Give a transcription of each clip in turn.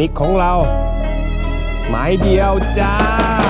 นิกของเรา หมายเดียวจ้า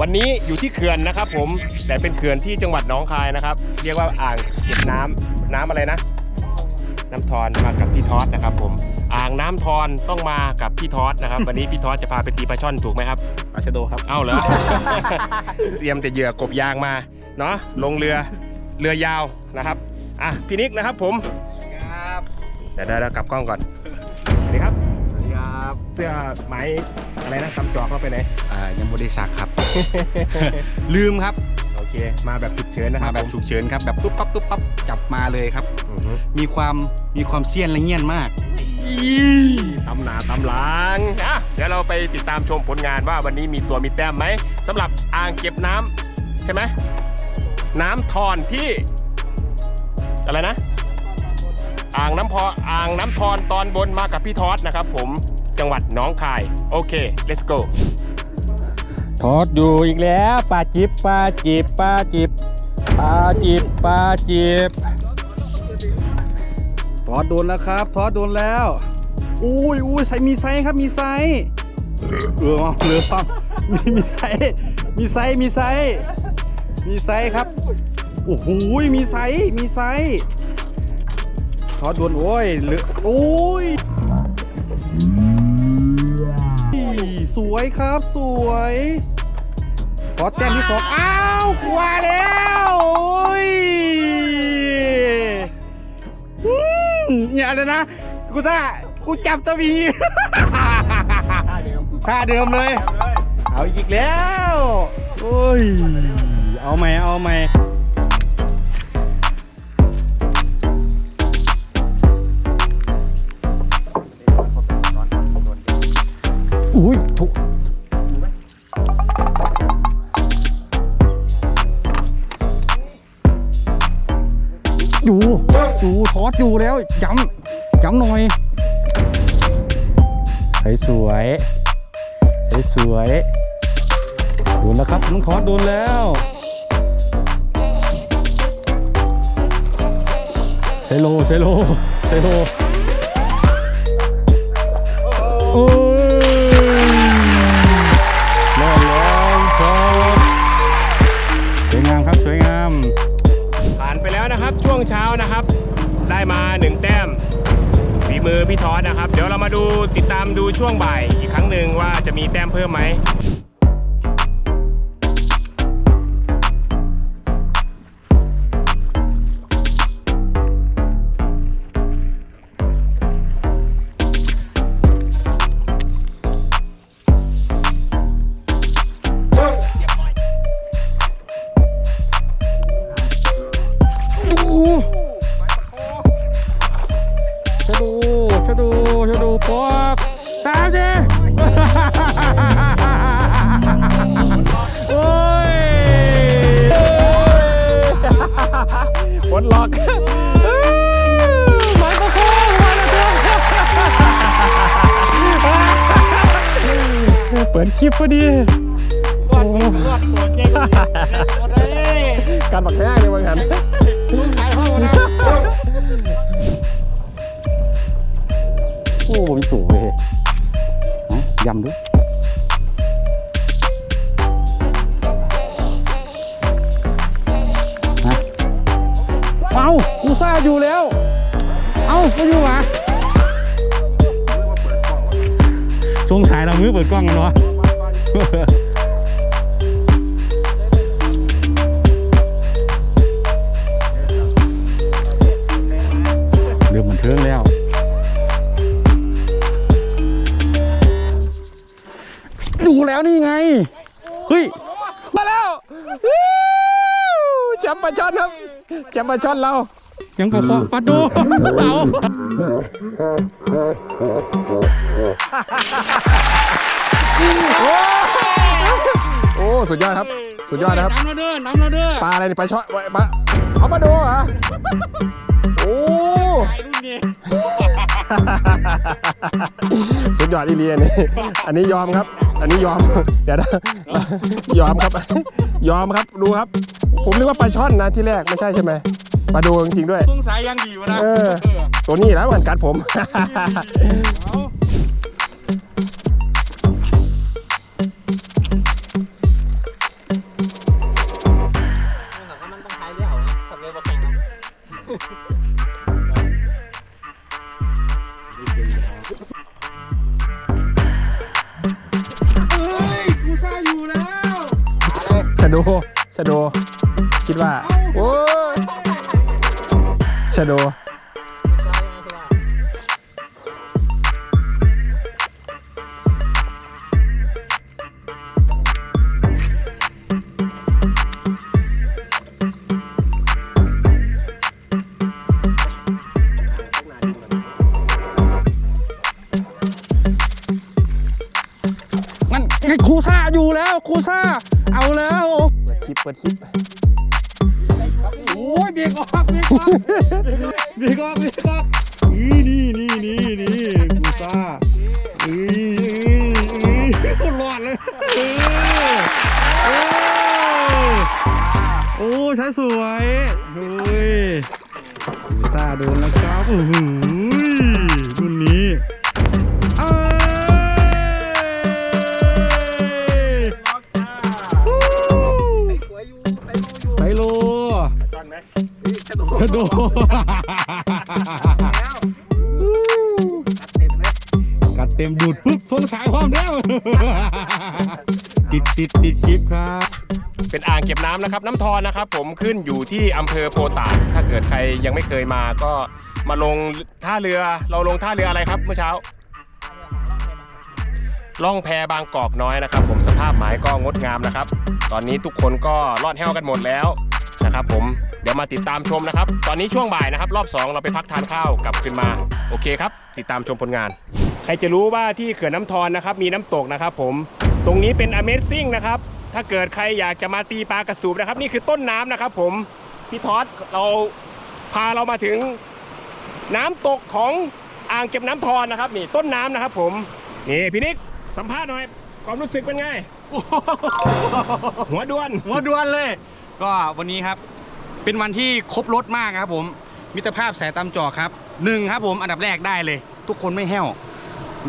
วันนี้อยู่ที่เขื่อนนะครับ ผมแต่เป็นเขื่อนที่จังหวัดหนองคายนะครับ เรียกว่าอ่างเก็บน้ำน้ำอะไรนะ น้ำทอนมากับพี่ทอสนะครับ ผมอ่างน้ำทอนต้องมากับพี่ทอสนะครับ วันนี้พี่ทอสจะพาไปตีปลาช่อนถูกไหมครับปลาชะโดครับเอ้าเหรอเตรียมแต่เหยื่อกบยางมาเนาะลงเรือเรือยาวนะครับอะพี่นิกนะครับ ผมครับเดี๋ยวเดี๋ยวเดี๋ยวกลับกล้องก่อนสวัสดีครับสวัสดีครับ เสื้อไหม อะไรนะคำจอกเข้าไปไหน อ่ายังบริษักครับ ลืมครับ โอเค มาแบบฉุกเฉินนะคมารับแบบฉุกเฉินครับแบบตุ๊บปั๊บตุ๊บปั๊บจับมาเลยครับ อือฮึมีความมีความเซียนและเงียนมาก ตำหนาตำหลังอะเดี๋ยวเราไปติดตามชมผลงานว่าวันนี้มีตัวมีแต้มไหมสำหรับอ่างเก็บน้ำใช่ไหมน้ำทอนที่ อะไรนะ อ่างน้ำพออ่างน้ำทอนตอนบนมากับพี่ทอสนะครับผม จังหวัดหนองคาย โอเค let's go ทอดอยู่อีกแล้วปลาจิบปลาจิบปลาจิบปลาจิบปลาจิบทอดโดนแล้วครับทอดโดนแล้วอุ้ยอุ้ยใส่มีไซส์ครับมีไซส์เออเอาเหลือครับมีมีไซส์มีไซส์มีไซส์มีไซส์ครับโอ้โหมีไซส์มีไซส์ทอดโดนโอ้ยเหลือโอ้ย สวยครับสวยขอแต้มที่สองอ้าวกว่าแล้วโอ้ยอืมอย่าเลยนะกูจะกูจับตะวีท่าเดิมเลย เอาอีกแล้ว โอ้ย เอาไหมเอาไหม อุ้ยถูกอยู่อยู่ทอดอยู่แล้วย้ำย้ำหน่อยสวยสวยสวยสวยโดนแล้วครับน้องทอดโดนแล้วใช้โลใช้โลใช้โลโอ้ ได้มาหนึ่งแต้มฝีมือพี่ทอสนะครับ เดี๋ยวเรามาดูติดตามดูช่วงบ่ายอีกครั้งหนึ่งว่าจะมีแต้มเพิ่มไหม ชะดูชะดูชะดูปอกสามสิโอ้ยปลดล็อกมันก็โค้งมาแล้วเปิดคลิปพอดีรอดรอดตัวเก่งตัวได้การบักแห้งเลยว่างั้น ลูกชายพ่อนะโอ้มีสูงเลยยำดูเอากูซ่าอยู่แล้ว เอาไม่อยู่หวะสงสัยเรามือเปิดกล้องกันวะเริ่มบันเทิงแล้ว แล้วนี่ไงเฮ้ยมาแล้ววู้แชมป์ปลาช่อนครับแชมป์ปลาช่อนเรา ยังปะเคาะปะดูเอาโอ้สุดยอดครับ สุดยอดนะครับน้ำเราเด้อน้ำเราเด้อปลาอะไรนี่ปลาช่อนปลาเอามาดูเหรอโอ้ไอ้รุ่นนี้ สุดยอดอีเลียนี่อันนี้ยอมครับ อันนี้ยอม เดี๋ยวนะยอมครับ ยอมครับ ดูครับ ผมนึกว่าปลาช่อนนะที่แรกไม่ใช่ใช่ไหมปลาดูจริงๆด้วย สงสัยยังดีวะนะเออ ตัวนี้แล้วมันกัดผม เอา ชะโดใช่ไหมคือว่านั่นไงครูซ่าอยู่แล้วครูซ่าเอาแล้ว เปิดคลิปเปิดคลิปโอ้ยเบรกออกเบรกออกเบรกออกเบรกออกนี่นี่นี่นี่นี่ครูซ่าเอ้ยเอ้ยเอ้ยรอดเลยเออเออโอ้ใช้สวยเฮ้ยกูซ่าโดนแล้วครับโอ้อหรุ่ ติดติดติดคลิปครับ เป็นอ่างเก็บน้ำนะครับ น้ำทอนนะครับ ผมขึ้นอยู่ที่อำเภอโพตากถ้าเกิดใครยังไม่เคยมาก็มาลงท่าเรือ เราลงท่าเรืออะไรครับเมื่อเช้า ล่องแพบางกอกน้อยนะครับ ผมสภาพหมายก็งดงามนะครับ ตอนนี้ทุกคนก็รอดแห้วกันหมดแล้วนะครับ ผมเดี๋ยวมาติดตามชมนะครับ ตอนนี้ช่วงบ่ายนะครับ รอบ 2 เราไปพักทานข้าวกลับขึ้นมา โอเคครับ ติดตามชมผลงาน ใครจะรู้ว่าที่เขื่อนน้ำทอนนะครับ มีน้ำตกนะครับผมตรงนี้เป็น Amazing นะครับ ถ้าเกิดใครอยากจะมาตีปลากระสูบนะครับ นี่คือต้นน้ำนะครับผม พี่ทอดเราพาเรามาถึงน้ำตกของอ่างเก็บน้ำทอนนะครับ นี่ต้นน้ำนะครับผม นี่พี่นิกสัมภาษณ์หน่อยความรู้สึกเป็นไง หัวดวน หัวดวนเลย ก็วันนี้ครับ เป็นวันที่ครบรถมากครับผม มิตรภาพสายตามจอครับหนึ่งครับผมอันดับแรกได้เลย ทุกคนไม่แห้ว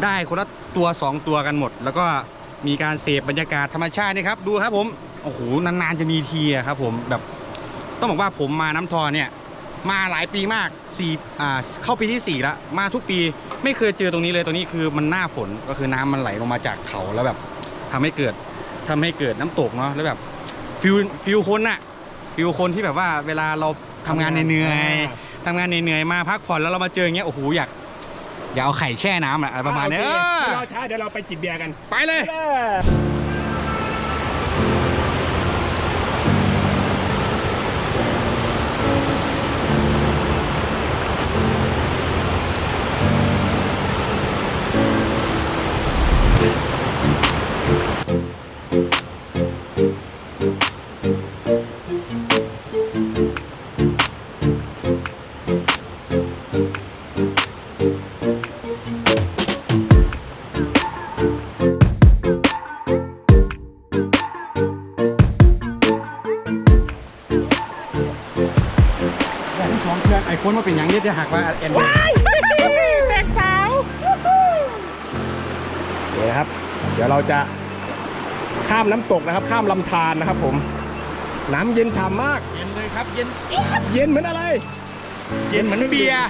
ได้คนละตัว 2 ตัวกันหมด แล้วก็มีการเสพบรรยากาศธรรมชาตินี่ครับ ดูครับผมโอ้โหนานๆจะมีทีอะครับผมแบบต้องบอกว่าผมมาน้ำทอนเนี่ยมาหลายปีมากสี่อ่าเข้าปีที่สี่แล้วมาทุกปีไม่เคยเจอตรงนี้เลยตรงนี้คือมันหน้าฝนก็คือน้ำมันไหลลงมาจากเขาแล้วแบบทำให้เกิดทำให้เกิดน้ำตกเนาะแล้วแบบฟิลฟิลคนอะฟิลคนที่แบบว่าเวลาเราทำงานเหนื่อยๆทำงานเหนื่อยๆมาพักผ่อนแล้วเรามาเจออย่างเงี้ยโอ้โหอยาก อยากเอาไข่แช่น้ำอะอะไรประมาณเนี้ยโอเอเคอเราช้าเดี๋ยวเราไปจิบเบียร์กันไปเลยอย่าง นี่นะครับ เดี๋ยวเราจะข้ามน้ำตกนะครับ ข้ามลำธารนะครับ ผม น้ำเย็นฉ่ำมาก เย็นเลยครับ เย็น เย็นเหมือนอะไร เย็นเหมือนเบียร์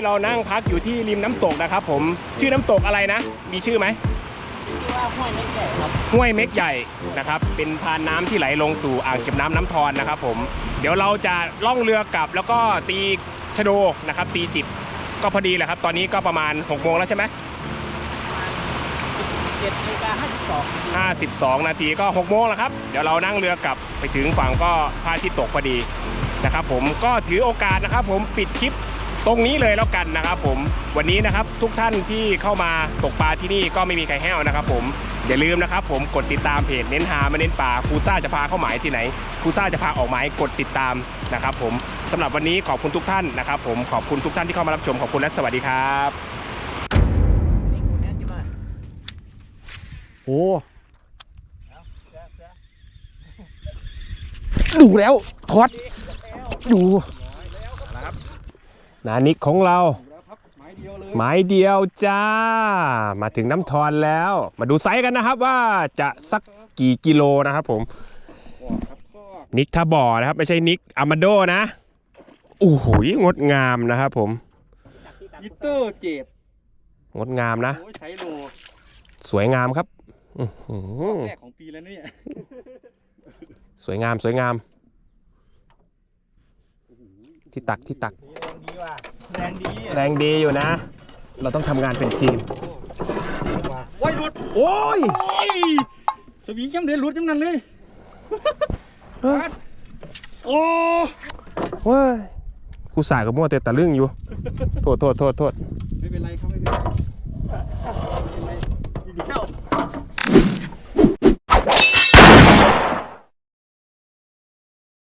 นนี้เรานั่งพักอยู่ที่ริมน้ำตกนะครับผมชื่อน้ำตกอะไรนะ มีชื่อไหมที่ว่าห้วยไม่แก่ครับห้วยเม็กใหญ่นะครับ เป็นทานน้ำที่ไหลลงสู่อ่างเก็บน้ำน้ำทอนนะครับผมเดี๋ยวเราจะล่องเรือกลับแล้วก็ตีชะโดนะครับ ตีจิบก็พอดีแหละครับ ตอนนี้ก็ประมาณ6โมงแล้วใช่ไหมเจ็ดนาฬิกาห้าสิบสอง52นาทีก็6โมงแล้วครับ เดี๋ยวเรานั่งเรือกลับไปถึงฝั่งก็พระอาทิตย์ตกพอดีนะครับผมก็ถือโอกาสนะครับผมปิดคลิป ตรงนี้เลยแล้วกันนะครับผมวันนี้นะครับทุกท่านที่เข้ามาตกปลาที่นี่ก็ไม่มีใครแห้วนะครับผมอย่าลืมนะครับผมกดติดตามเพจเน้นหามาเน้นป่าครูซ่าจะพาเข้าหมายที่ไหนครูซ่าจะพาออกหมายกดติดตามนะครับผมสำหรับวันนี้ขอบคุณทุกท่านนะครับผมขอบคุณทุกท่านที่เข้ามารับชมขอบคุณและสวัสดีครับนี่คุณเนี่ยที่มาโอ้ดูแล้วทอดดู นานิกของเราแล้วครับหมายเดียวเลยหมายเดียวจ้า มาถึงน้ำทอนแล้ว มาดูไซส์กันนะครับว่าจะสักกี่กิโลนะครับผมครับก็นิกทาบอนะครับ ไม่ใช่นิกอามาโดนะโอ้โหงดงามนะครับผมมิเตอร์เจ็ดงดงามนะโอ้ยใช้โลสวยงามครับอื้อหือแรกของปีแล้วเนี่ยสวยงามสวยงาม ที่ตักที่ตัก แรงดีว่ะแรงดีแรงดีอยู่นะ เราต้องทำงานเป็นทีม โอ้ยหลุดโอ้ย โอ้ยสวิงยังเดือดหลุดยังนั้นเลยเฮ้ย โอ้เว้ยครูสายกับมั่วแต่ตะลึงอยู่ โทษโทษโทษโทษไม่เป็นไรครับไม่เป็นไร